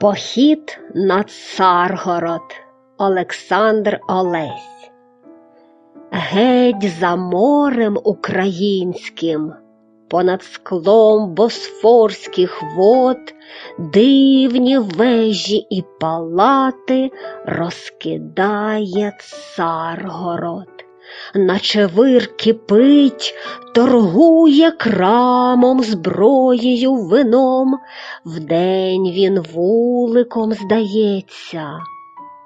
Похід на Царгород Олександр Олесь. Геть за морем українським, понад склом босфорських вод, дивні вежі і палати розкидає Царгород. Наче вир кипить, торгує крамом, зброєю, вином, Вдень він вуликом здається,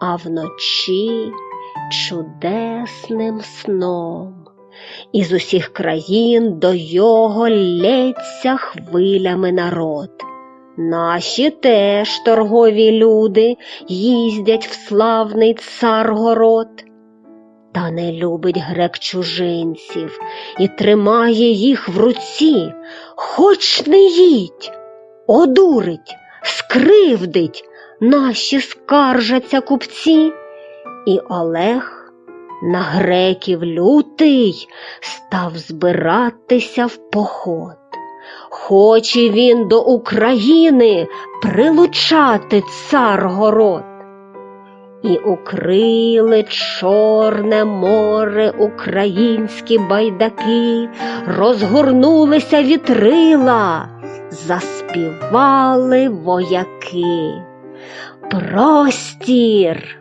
а вночі чудесним сном. Із усіх країн до його лється хвилями народ. Наші теж торгові люди їздять в славний царгород. Та не любить грек чужинців і тримає їх в руці, хоч не їдь, одурить, скривдить, наші скаржаться купці, і Олег на греків лютий став збиратися в поход. Хоче він до України прилучати царгород. І укрили Чорне море українські байдаки, розгорнулися вітрила, заспівали вояки. Простір,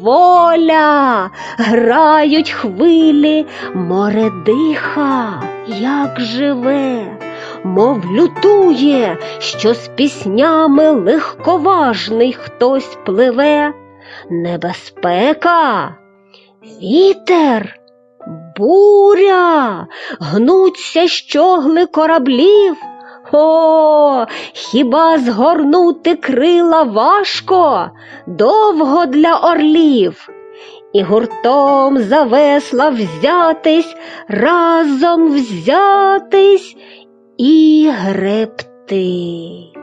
воля, грають хвилі, море диха, як живе, мов лютує, що з піснями легковажний хтось пливе небезпека, вітер, буря, гнуться щогли кораблів. О, хіба згорнути крила важко, довго для орлів, і гуртом за весла взятись, разом взятись і гребти.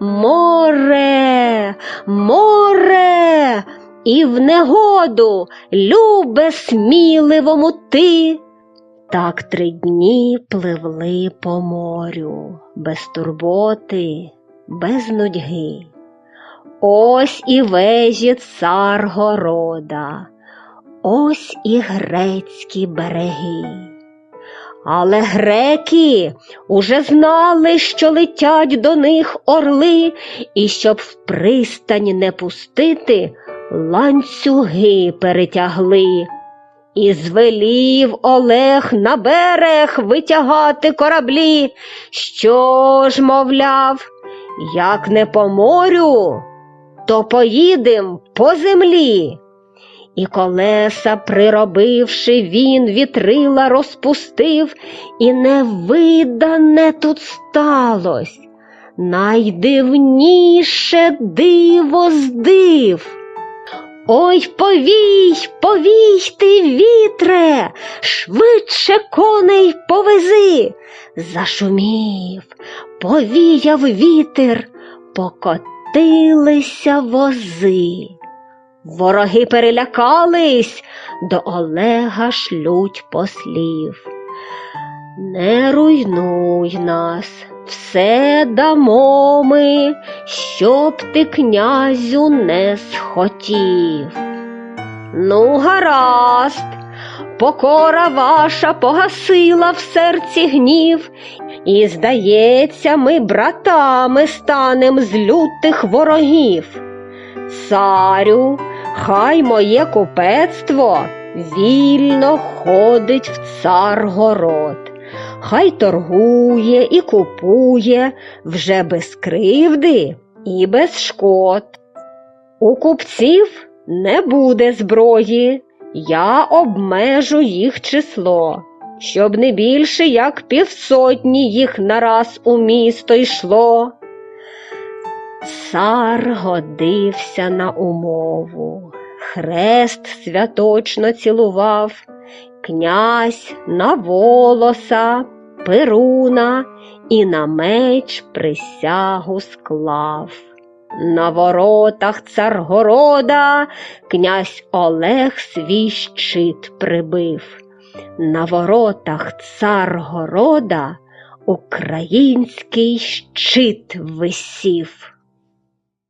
Море, море, і в негоду, любе сміливому ти. Так три дні пливли по морю, без турботи, без нудьги. Ось і вежі царгорода, ось і грецькі береги. Але греки уже знали, що летять до них орли, і щоб в пристань не пустити, ланцюги перетягли. І звелів Олег на берег витягати кораблі. Що ж, мовляв, як не по морю, то поїдем по землі. І колеса, приробивши, він вітрила розпустив, і невидане тут сталось. Найдивніше диво з див. Ой, повій, повій ти, вітре, швидше коней повези. Зашумів, повіяв вітер, покотилися вози. Вороги перелякались, до Олега шлють послів. Не руйнуй нас, все дамо ми, щоб ти князю не схотів. Ну, гаразд, покора ваша погасила в серці гнів, і, здається, ми братами станем з лютих ворогів. Царю, хай моє купецтво вільно ходить в царгород, хай торгує і купує вже без кривди і без шкод. У купців не буде зброї, я обмежу їх число, щоб не більше як півсотні їх нараз у місто йшло. Цар годився на умову, хрест святочно цілував, князь на волоса, перуна і на меч присягу склав. На воротах царгорода князь Олег свій щит прибив. На воротах царгорода український щит висів.